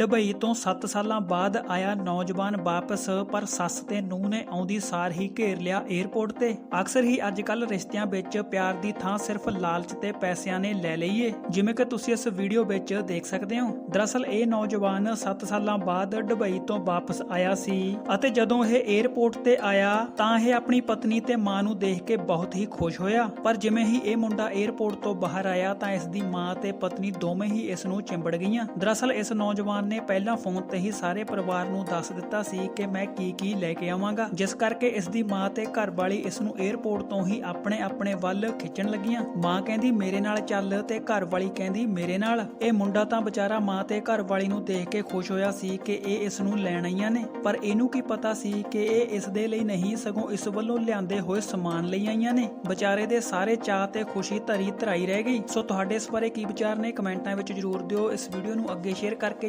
Dubai ਤੋਂ 7 ਸਾਲਾਂ ਬਾਅਦ ਆਇਆ ਨੌਜਵਾਨ ਵਾਪਸ, ਪਰ ਸੱਸ ਤੇ ਨੂੰਹ ਨੇ ਆਉਂਦੀ ਸਾਰ ਹੀ ਘੇਰ ਲਿਆ 에ਅਰਪੋਰਟ ਤੇ। ਅਕਸਰ ਹੀ ਅੱਜ ਅੱਜਕੱਲ ਰਿਸ਼ਤਿਆਂ ਵਿੱਚ ਪਿਆਰ ਦੀ ਥਾਂ ਸਿਰਫ ਲਾਲਚ ਤੇ ਪੈਸਿਆਂ ਨੇ ਲੈ ਲਈ ਜਿਵੇਂ ਕਿ ਤੁਸੀਂ ਇਸ ਵੀਡੀਓ ਵਿੱਚ ਦੇਖ ਸਕਦੇ ਹੋ। ਦਰਅਸਲ ਇਹ ਨੌਜਵਾਨ 7 ਸਾਲਾਂ ਬਾਅਦ ਡਬਈ ਤੋਂ ਵਾਪਸ ਆਇਆ ਸੀ ਅਤੇ ਜਦੋਂ ਇਹ 에ਅਰਪੋਰਟ ਤੇ ਆਇਆ, ਤਾਂ ਇਹ ਆਪਣੀ ਪਤਨੀ ਤੇ ਮਾਂ ਨੂੰ ਦੇਖ ਕੇ ਬਹੁਤ ਹੀ ਖੁਸ਼ ਹੋਇਆ। ਪਰ ਜਿਵੇਂ ਹੀ ਇਹ ਮੁੰਡਾ 에ਅਰਪੋਰਟ ਤੋਂ ਬਾਹਰ ਆਇਆ, ਤਾਂ ਇਸ ਦੀ ਮਾਂ ਤੇ ਪਤਨੀ ਦੋਵੇਂ ਹੀ ਇਸ ਨੂੰ ਚਿੰਬੜ ਗਈਆਂ। ਦਰਅਸਲ ਇਸ ਨੌਜਵਾਨ ਨੇ ਪਹਿਲਾਂ ਫੋਨ ਤੇ ਹੀ ਸਾਰੇ ਪਰਿਵਾਰ ਨੂੰ ਦੱਸ ਦਿੱਤਾ ਸੀ ਕਿ ਮੈਂ ਕੀ ਕੀ ਲੈ ਕੇ ਆਵਾਂਗਾ, ਜਿਸ ਕਰਕੇ ਇਸ ਦੀ ਮਾਂ ਤੇ ਘਰ ਵਾਲੀ ਇਸ ਨੂੰ 에ਅਰਪੋਰਟ ਤੋਂ ਹੀ ਆਪਣੇ ਆਪਣੇ ਵੱਲ ਖਿੱਚਣ ਲੱਗੀਆਂ। ਮਾਂ ਕਹਿੰਦੀ, ਮੇਰੇ ਨਾਲ ਚੱਲ ਤੇ ਘਰ ਵਾਲੀ ਕਹਿੰਦੀ, ਮੇਰੇ ਨਾਲ? ਇਹ ਮੁੰਡਾ ਤਾਂ ਵਿਚਾਰਾ ਮਾਂ ਤੇ ਘਰ ਵਾਲੀ ਨੂੰ ਦੇਖ ਕੇ ਖੁਸ਼ ਹੋਇਆ ਸੀ ਕਿ ਇਹ ਇਸ ਨੂੰ ਲੈਣ ਆਈਆਂ ਨੇ। ਪਰ ਇਹਨੂੰ ਕੀ ਪਤਾ ਸੀ ਕਿ ਇਹ ਇਸ ਦੇ ਲਈ ਨਹੀਂ, ਸਗੋਂ ਇਸ ਵੱਲੋਂ ਲਿਆਂਦੇ ਹੋਏ ਸਮਾਨ ਲਈ ਆਈਆਂ ਨੇ। ਵਿਚਾਰੇ ਦੇ ਸਾਰੇ ਚਾਹ ਤੇ ਖੁਸ਼ੀ ਧਰੀ ਧਰਾਈ ਰਹਿ ਗਈ। ਸੋ ਤੁਹਾਡੇ ਇਸ ਬਾਰੇ ਕੀ ਵਿਚਾਰ ਨੇ, ਕਮੈਂਟਾਂ ਵਿੱਚ ਜਰੂਰ ਦਿਓ। ਇਸ ਵੀਡੀਓ ਨੂੰ ਅੱਗੇ ਸ਼ੇਅਰ ਕਰਕੇ